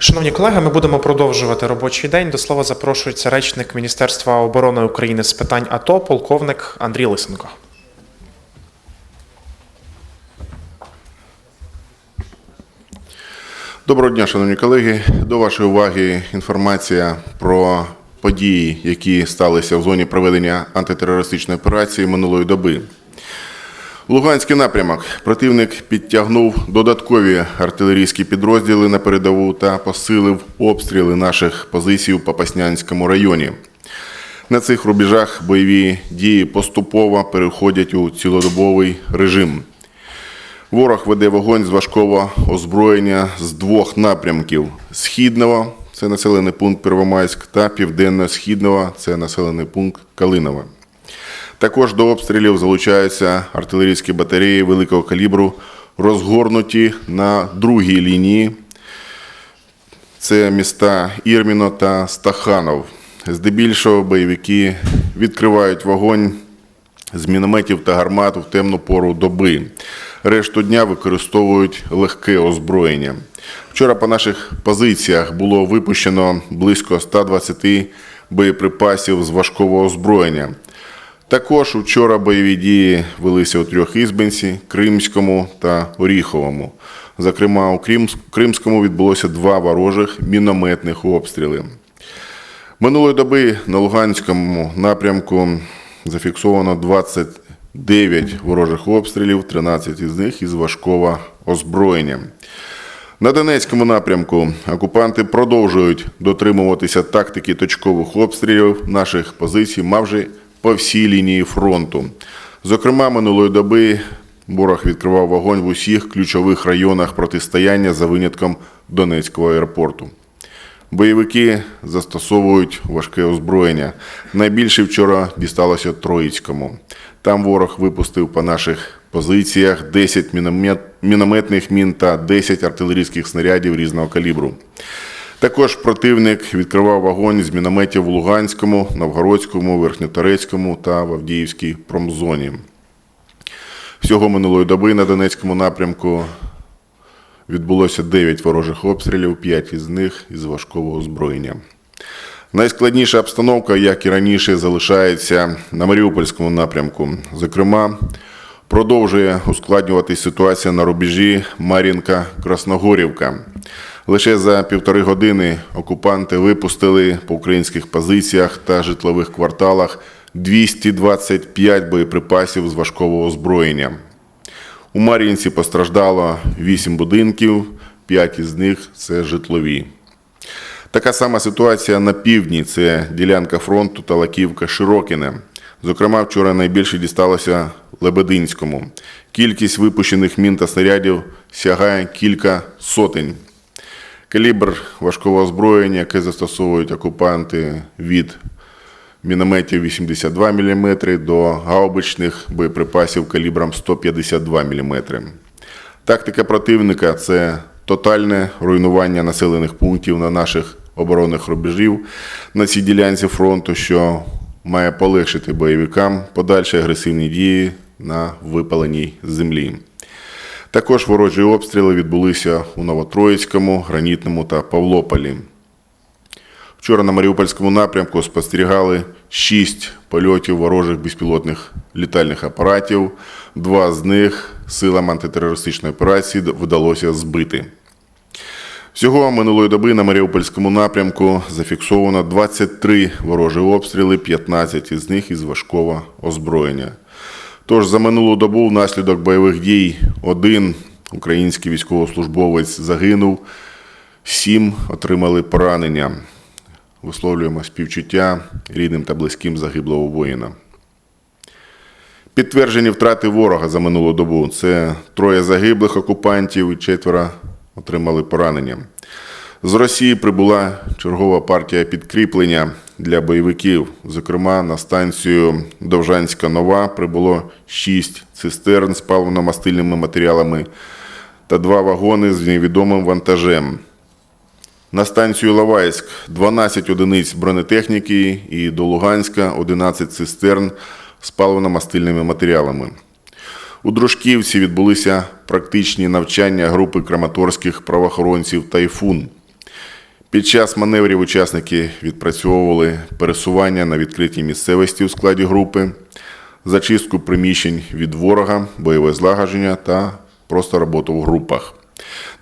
Шановні колеги, ми будемо продовжувати робочий день. До слова запрошується речник Міністерства оборони України з питань АТО, полковник Андрій Лисенко. Доброго дня, шановні колеги. До вашої уваги інформація про події, які сталися в зоні проведення антитерористичної операції минулої доби. Луганський напрямок. Противник підтягнув додаткові артилерійські підрозділи на передову та посилив обстріли наших позицій у Попаснянському районі. На цих рубежах бойові дії поступово переходять у цілодобовий режим. Ворог веде вогонь з важкого озброєння з двох напрямків: східного це населений пункт Первомайськ, та південно-східного це населений пункт Калинове. Також до обстрілів залучаються артилерійські батареї великого калібру, розгорнуті на другій лінії. Це міста Ірміно та Стаханов. Здебільшого бойовики відкривають вогонь з мінометів та гармат в темну пору доби. Решту дня використовують легке озброєння. Вчора по наших позиціях було випущено близько 120 боєприпасів з важкого озброєння. Також вчора бойові дії велися у трьох ізбинці Кримському та Оріховому. Зокрема, у Кримському відбулося два ворожих мінометних обстріли. Минулої доби на Луганському напрямку зафіксовано 29 ворожих обстрілів, 13 із них із важкого озброєння. На Донецькому напрямку окупанти продовжують дотримуватися тактики точкових обстрілів наших позицій майже по всій лінії фронту. Зокрема, минулої доби ворог відкривав вогонь в усіх ключових районах протистояння за винятком Донецького аеропорту. Бойовики застосовують важке озброєння. Найбільше вчора дісталося Троїцькому. Там ворог випустив по наших позиціях 10 мінометних мін та 10 артилерійських снарядів різного калібру. Також противник відкривав вогонь з мінометів в Луганському, Новгородському, Верхньоторецькому та в Авдіївській промзоні. Всього минулої доби на Донецькому напрямку відбулося 9 ворожих обстрілів, 5 із них із важкого озброєння. Найскладніша обстановка, як і раніше, залишається на Маріупольському напрямку. Зокрема, продовжує ускладнюватись ситуація на рубежі Мар'їнка-Красногорівка. Лише за півтори години окупанти випустили по українських позиціях та житлових кварталах 225 боєприпасів з важкого озброєння. У Мар'їнці постраждало 8 будинків, 5 із них це житлові. Така сама ситуація на півдні це ділянка фронту Талаківка Широкине. Зокрема, вчора найбільше дісталося Лебединському. Кількість випущених мін та снарядів сягає кілька сотень. Калібр важкого озброєння, яке застосовують окупанти від мінометів 82 мм до гаубичних боєприпасів калібром 152 мм. Тактика противника це тотальне руйнування населених пунктів на наших оборонних рубежів на цій ділянці фронту, що має полегшити бойовикам подальші агресивні дії на випаленій землі. Також ворожі обстріли відбулися у Новотроїцькому, Гранітному та Павлополі. Вчора на Маріупольському напрямку спостерігали шість польотів ворожих безпілотних літальних апаратів. Два з них силам антитерористичної операції вдалося збити. Всього минулої доби на Маріупольському напрямку зафіксовано 23 ворожі обстріли, 15 із них із важкого озброєння. Тож за минулу добу внаслідок бойових дій один український військовослужбовець загинув, сім отримали поранення. Висловлюємо співчуття рідним та близьким загиблого воїна. Підтверджені втрати ворога за минулу добу. Це троє загиблих окупантів і четверо отримали поранення. З Росії прибула чергова партія підкріплення для бойовиків. Зокрема, на станцію Довжанська Нова прибуло 6 цистерн з паливно-мастильними матеріалами та два вагони з невідомим вантажем. На станцію Лавайськ 12 одиниць бронетехніки і до Луганська 11 цистерн з паливно-мастильними матеріалами. У Дружківці відбулися практичні навчання групи краматорських правоохоронців Тайфун. Під час маневрів учасники відпрацьовували пересування на відкритій місцевості у складі групи, зачистку приміщень від ворога, бойове злагодження та просто роботу в групах.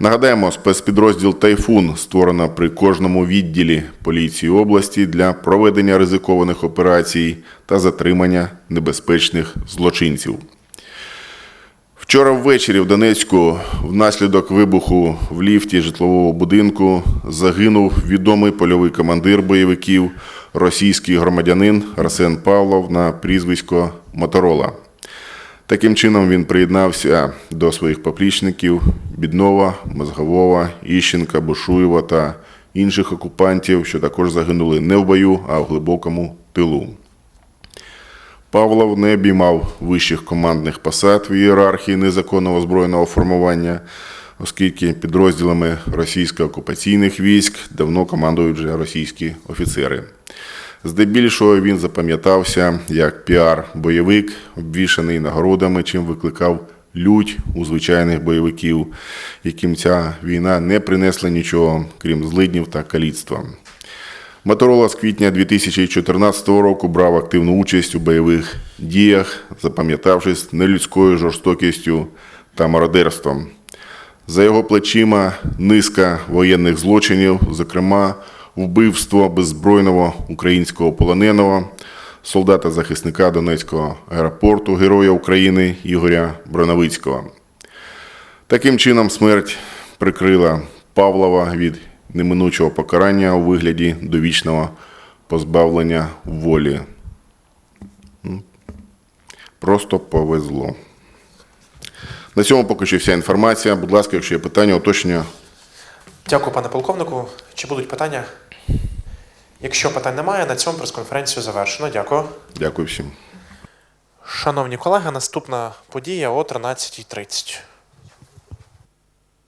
Нагадаємо, спецпідрозділ Тайфун створено при кожному відділі поліції області для проведення ризикованих операцій та затримання небезпечних злочинців. Вчора ввечері в Донецьку внаслідок вибуху в ліфті житлового будинку загинув відомий польовий командир бойовиків, російський громадянин Арсен Павлов на прізвисько Моторола. Таким чином він приєднався до своїх поплічників Біднова, Мозгового, Іщенка, Бушуєва та інших окупантів, що також загинули не в бою, а в глибокому тилу. Павлов не обіймав вищих командних посад в ієрархії незаконного збройного формування, оскільки підрозділами російсько-окупаційних військ давно командують вже російські офіцери. Здебільшого він запам'ятався як піар-бойовик, обвішаний нагородами, чим викликав лють у звичайних бойовиків, яким ця війна не принесла нічого, крім злиднів та каліцтва. Моторола з квітня 2014 року брав активну участь у бойових діях, запам'ятавшись нелюдською жорстокістю та мародерством. За його плечима низка воєнних злочинів, зокрема вбивство беззбройного українського полоненого, солдата-захисника Донецького аеропорту, Героя України Ігоря Броновицького. Таким чином, смерть прикрила Павлова від неминучого покарання у вигляді довічного позбавлення волі. Просто повезло. На цьому поки що вся інформація. Будь ласка, якщо є питання, уточнення, Дякую, пане полковнику. Чи будуть питання? Якщо питань немає, на цьому прес-конференцію завершено. Дякую. дякую всім. Шановні колеги, наступна подія о 13.30.